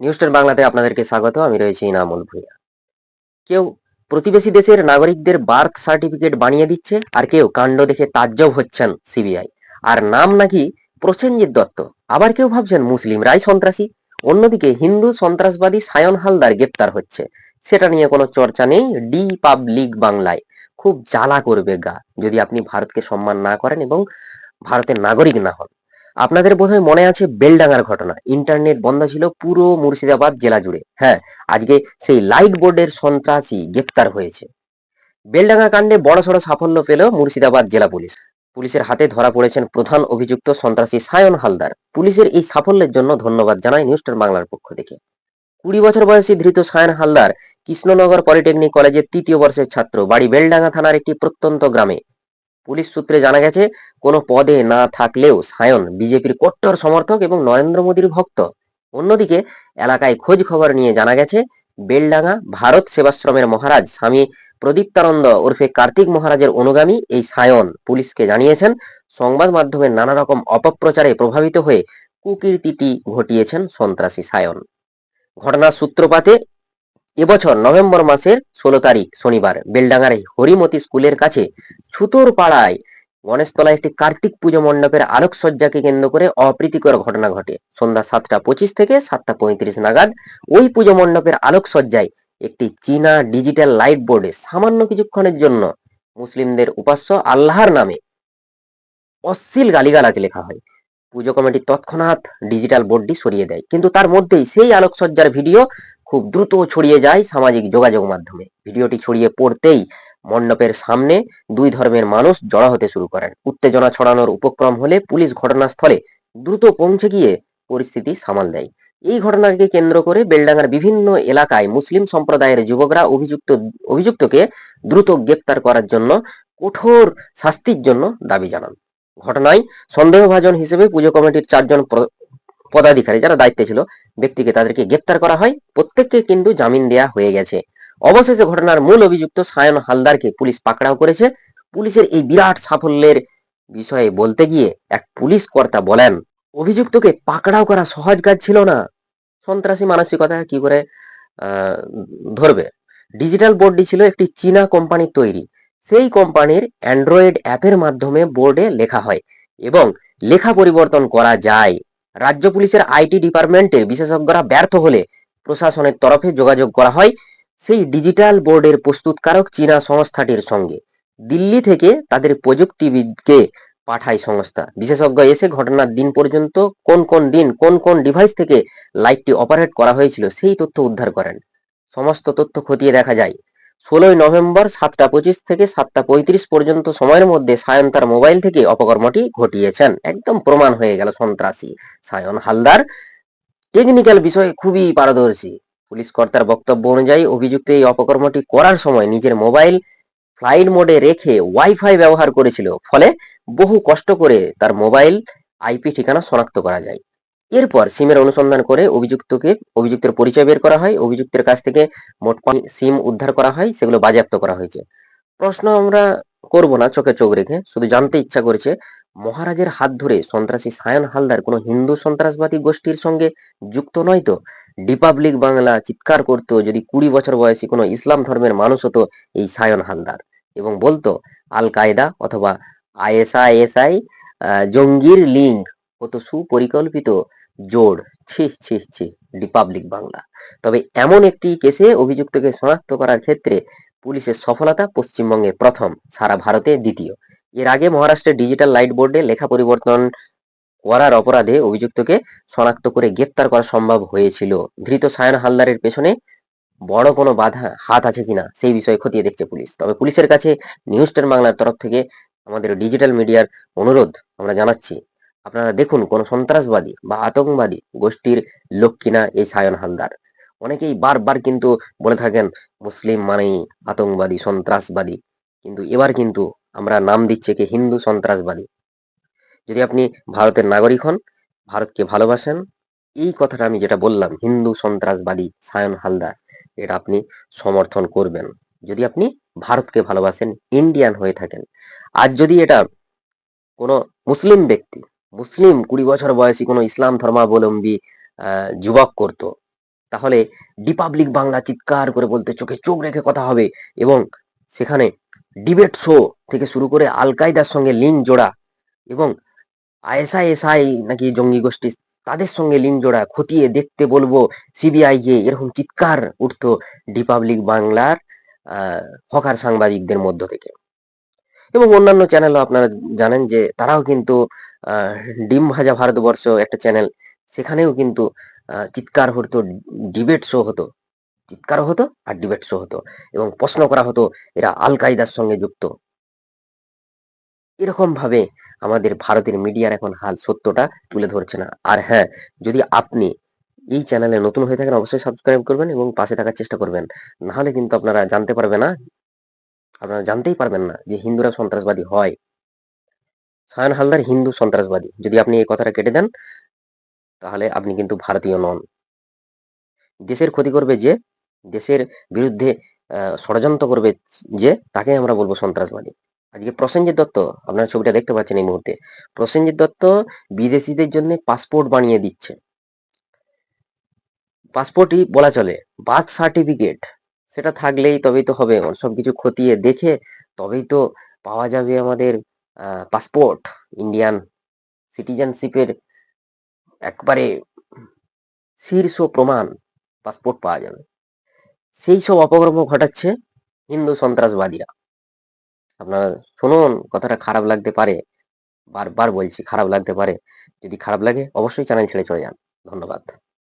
News বাংলাতে আপনাদেরকে স্বাগত, আমি রয়েছি ইনামুল ভূঁইয়া। কেউ প্রতিবেশী দেশের নাগরিকদের বার্থ সার্টিফিকেট বানিয়ে দিচ্ছে, আর কেউ কাণ্ড দেখে তাজ্জব হচ্ছেন সিবিআই আর নাম নাকি প্রসেনজিৎ দত্ত, আবার কেউ ভাবছেন মুসলিম মুসলিমরাই সন্ত্রাসী। অন্যদিকে হিন্দু সন্ত্রাসবাদী সায়ন হালদার গ্রেপ্তার হচ্ছে। সেটা নিয়ে কোনো চর্চা নেই ডি পাবলিক বাংলায়। খুব জ্বালা করবে গা, যদি আপনি ভারতকে সম্মান না করেন এবং ভারতের নাগরিক না হন। আপনাদের বোধহয় মনে আছে বেলডাঙ্গার ঘটনা। ইন্টারনেট বন্ধ ছিল পুরো মুর্শিদাবাদ জেলা জুড়ে। হ্যাঁ আজকে সেই লাইট বোর্ডের সন্ত্রাসী গ্রেপ্তার হয়েছে। বেলডাঙ্গা কাণ্ডে বড়সড় সাফল্য পেল মুর্শিদাবাদ জেলা পুলিশ। পুলিশের হাতে ধরা পড়েছেন প্রধান অভিযুক্ত সন্ত্রাসী সায়ন হালদার। পুলিশের এই সাফল্যের জন্য ধন্যবাদ জানায় নিউজ টেন বাংলার পক্ষ থেকে। কুড়ি বছর বয়সী ধৃত সায়ন হালদার কৃষ্ণনগর পলিটেকনিক কলেজের তৃতীয় বর্ষের ছাত্র, বাড়ি বেলডাঙ্গা থানার একটি প্রত্যন্ত গ্রামে। পুলিশ সূত্রে জানা গেছে, কোনো পদে না থাকলেও সায়ন বিজেপির কট্টর সমর্থক এবং নরেন্দ্র মোদীর ভক্ত। অন্যদিকে এলাকায় খোঁজ খবর নিয়ে জানা গেছে, বেলডাঙ্গা ভারত সেবাশ্রমের মহারাজ স্বামী প্রদীপ্তানন্দ ওরফে কার্তিক মহারাজের অনুগামী এই সায়ন পুলিশকে জানিয়েছেন, সংবাদ মাধ্যমে নানা রকম অপপ্রচারে প্রভাবিত হয়ে কুকীর্তিটি ঘটিয়েছেন সন্ত্রাসী সায়ন। ঘটনার সূত্রপাতে এবছর নভেম্বর মাসের ষোলো তারিখ, শনিবার। বেলডাঙ্গার হরিমতি স্কুলের কাছে ছুতোর পাড়ায় গণেশতলায় একটি কার্তিক পুজো মণ্ডপের আলোকসজ্জাকে কেন্দ্র করে অপ্রীতিকর ঘটনা ঘটে। সন্ধ্যা সাতটা পঁচিশ থেকে সাতটা পঁয়ত্রিশ নাগাদ ওই পুজো মণ্ডপের আলোকসজ্জায় একটি চীনা ডিজিটাল লাইট বোর্ডে সামান্য কিছুক্ষণের জন্য মুসলিমদের উপাস্য আল্লাহর নামে অশ্লীল গালিগালাজ লেখা হয়। পুজো কমিটি তৎক্ষণাৎ ডিজিটাল বোর্ডটি সরিয়ে দেয়। কিন্তু তার মধ্যেই সেই আলোকসজ্জার ভিডিও খুব দ্রুত ছড়িয়ে যায় সামাজিক যোগাযোগ মাধ্যমে। ভিডিওটি ছড়িয়ে পড়তেই মণ্ডপের সামনে দুই ধর্মের মানুষ জড়া হতে শুরু করেন। উত্তেজনা ছড়ানোর উপক্রম হলে পুলিশ ঘটনাস্থলে দ্রুত পৌঁছে গিয়ে পরিস্থিতি সামাল দেয়। এই ঘটনাকে কেন্দ্র করে বেলডাঙ্গার বিভিন্ন এলাকায় মুসলিম সম্প্রদায়ের যুবকরা অভিযুক্ত, অভিযুক্তকে দ্রুত গ্রেপ্তার করার জন্য কঠোর শাস্তির জন্য দাবি জানান। ঘটনায় সন্দেহভাজন হিসেবে পুজো কমিটির চারজন পদাধিকারী যারা দায়িত্বে ছিল, ব্যক্তিকে তাদেরকে গ্রেপ্তার করা হয়। প্রত্যেককে কিন্তু জামিন দেয়া হয়ে গেছে। অবশেষে ঘটনার মূল অভিযুক্ত সায়ন হালদারকে পুলিশ পাকড়াও করেছে। পুলিশের এই বিরাট সাফল্যের বিষয়ে বলতে গিয়ে এক পুলিশ কর্তা বলেন, অভিযুক্তকে পাকড়াও করা সহজ কাজ ছিল না। সন্ত্রাসী মানসিকতা কি করে ধরবে? ডিজিটাল বোর্ডটি ছিল একটি চীনা কোম্পানির তৈরি। সেই কোম্পানির অ্যান্ড্রয়েড অ্যাপের মাধ্যমে বোর্ডে লেখা হয় এবং লেখা পরিবর্তন করা যায়। রাজ্য পুলিশের আইটি ডিপার্টমেন্টের বিশেষজ্ঞরা ব্যর্থ হলে প্রশাসনের তরফে যোগাযোগ করা হয়। সেই ডিজিটাল বোর্ডের প্রস্তুতকারক চীনা সংস্থাটির সঙ্গে। দিল্লি থেকে তাদের প্রযুক্তিবিদকে পাঠায় সংস্থা। বিশেষজ্ঞ এসে ঘটনার দিন পর্যন্ত কোন কোন দিন কোন কোন ডিভাইস থেকে লাইটটি অপারেট করা হয়েছিল সেই তথ্য উদ্ধার করেন। সমস্ত তথ্য খতিয়ে দেখা যায়। ষোলোই নভেম্বর সাতটা পঁচিশ থেকে সাতটা পঁয়ত্রিশ পর্যন্ত সময়ের মধ্যে সায়ন তার মোবাইল থেকে অপকর্মটি ঘটিয়েছেন। একদম প্রমাণ হয়ে গেল সন্ত্রাসী সায়ন হালদার। টেকনিক্যাল বিষয়ে খুবই পারদর্শী। পুলিশ কর্তার বক্তব্য অনুযায়ী অভিযুক্ত এই অপকর্মটি করার সময় নিজের মোবাইল ফ্লাইট মোডে রেখে ওয়াইফাই ব্যবহার করেছিল। ফলে বহু কষ্ট করে তার মোবাইল আইপি ঠিকানা শনাক্ত করা যায়। এরপর সিমের অনুসন্ধান করে অভিযুক্তকে, অভিযুক্তের পরিচয় বের করা হয়, অভিযুক্তের কাছ থেকে মোট সিম উদ্ধার করা হয়, সেগুলো বাজেয়াপ্ত করা হয়েছে। প্রশ্ন আমরা করব না চোখে চোখ রেখে, শুধু জানতে ইচ্ছা করেছে, মহারাজের হাত ধরে সন্ত্রাসী সায়ন হালদার কোনো হিন্দু সন্ত্রাসবাদী গোষ্ঠীর সঙ্গে যুক্ত নয় তো? রিপাবলিক বাংলা চিৎকার করতো, যদি কুড়ি বছর বয়সী কোনো ইসলাম ধর্মের মানুষ হতো এই সায়ন হালদার। এবং বলতো, আল কায়দা অথবা আইএসআইএসআই জঙ্গির লিঙ্ক কত সুপরিকল্পিত জোড় ছি ছি ছি রিপাবলিক বাংলা। তবে এমন একটি কেসে অভিযুক্তকে শনাক্ত করার ক্ষেত্রে পুলিশের সফলতা পশ্চিমবঙ্গে প্রথম, সারা ভারতে দ্বিতীয়। এর আগে মহারাষ্ট্রের ডিজিটাল লাইট বোর্ডে লেখা পরিবর্তন করার অপরাধে অভিযুক্তকে শনাক্ত করে গ্রেপ্তার করা সম্ভব হয়েছিল। ধৃত সায়ন হালদারের পেছনে বড় কোনো বাধা, হাত আছে কিনা, সেই বিষয়ে খতিয়ে দেখছে পুলিশ। তবে পুলিশের কাছে নিউজ টেন বাংলার তরফ থেকে আমাদের ডিজিটাল মিডিয়ার অনুরোধ আমরা জানাচ্ছি আপনারা দেখুন, কোন সন্ত্রাসবাদী বা আতঙ্কবাদী গোষ্ঠীর লোক কিনা এই সায়ন হালদার অনেকেই বারবার কিন্তু বলে থাকেন, মুসলিম মানেই আতঙ্কবাদী, সন্ত্রাসবাদী। কিন্তু এবার কিন্তু আমরা নাম দিচ্ছি কি হিন্দু সন্ত্রাসবাদী। যদি আপনি ভারতের নাগরিক হন, ভারতকে ভালোবাসেন, এই কথাটা আমি যেটা বললাম, হিন্দু সন্ত্রাসবাদী সায়ন হালদার, এটা আপনি সমর্থন করবেন। যদি আপনি ভারতকে ভালোবাসেন, ইন্ডিয়ান হয়ে থাকেন, আর যদি এটা কোনো মুসলিম ব্যক্তি মুসলিম কুড়ি বছর বয়সী কোনো ইসলাম ধর্মাবলম্বী যুবক করতো। তাহলে ডিপাবলিক বাংলা চিৎকার করে বলতে, চোখে চোখ রেখে কথা হবে। এবং সেখানে ডিবেট শো থেকে শুরু করে আল কায়দার সঙ্গে লিঙ্ক জোড়া এবং আইএসআই নাকি জঙ্গি গোষ্ঠী, তাদের সঙ্গে লিঙ্ক জোড়া, খতিয়ে দেখতে বলব সিবিআই কে এরকম চিৎকার উঠতো ডিপাবলিক বাংলার হকার সাংবাদিকদের মধ্য থেকে। এবং অন্যান্য চ্যানেলও আপনারা জানেন যে তারাও কিন্তু ডিম ভাজা ভারতবর্ষ একটা চ্যানেল সেখানেও কিন্তু চিৎকার হতো ডিবেট শো হতো। চিৎকার হতো আর ডিবেট শো হতো এবং প্রশ্ন করা হতো, এরা আল কায়দার সঙ্গে যুক্ত। এরকম ভাবে আমাদের ভারতের মিডিয়ার এখন হাল সত্যটা তুলে ধরছে না। আর হ্যাঁ যদি আপনি এই চ্যানেলে নতুন হয়ে থাকেন, অবশ্যই সাবস্ক্রাইব করবেন এবং পাশে থাকার চেষ্টা করবেন। না হলে কিন্তু আপনারা জানতে পারবে না, আপনারা জানতেই পারবেন না যে হিন্দুরা সন্ত্রাসবাদী হয়। সায়ন হালদার হিন্দু সন্ত্রাসবাদী। যদি আপনি এই কথাটা কেটে দেন, তাহলে আপনি কিন্তু ভারতীয় নন। দেশের ক্ষতি করবে যে, দেশের বিরুদ্ধে ষড়যন্ত্র করবে যে, তাকে আমরা বলব সন্ত্রাসবাদী। আজকে প্রসেনজিৎ দত্ত, আপনারা ছবিটা দেখতে পাচ্ছেন এই মুহূর্তে, প্রসেনজিৎ দত্ত বিদেশিদের জন্য পাসপোর্ট বানিয়ে দিচ্ছে। পাসপোর্টই বলা চলে, বার্থ সার্টিফিকেট। সেটা থাকলেই তবেই তো হবে, সবকিছু খতিয়ে দেখে তবেই তো পাওয়া যাবে আমাদের পাসপোর্ট ইন্ডিয়ান সিটিজেনশিপের একবারে শীর্ষ প্রমাণ পাসপোর্ট পাওয়া যাবে। সেই সব অপকর্ম ঘটাচ্ছে হিন্দু সন্ত্রাসবাদীরা। আপনারা শুনুন, কথাটা খারাপ লাগতে পারে, বারবার বলছি, খারাপ লাগতে পারে। যদি খারাপ লাগে, অবশ্যই চ্যানেল ছেড়ে চলে যান। ধন্যবাদ।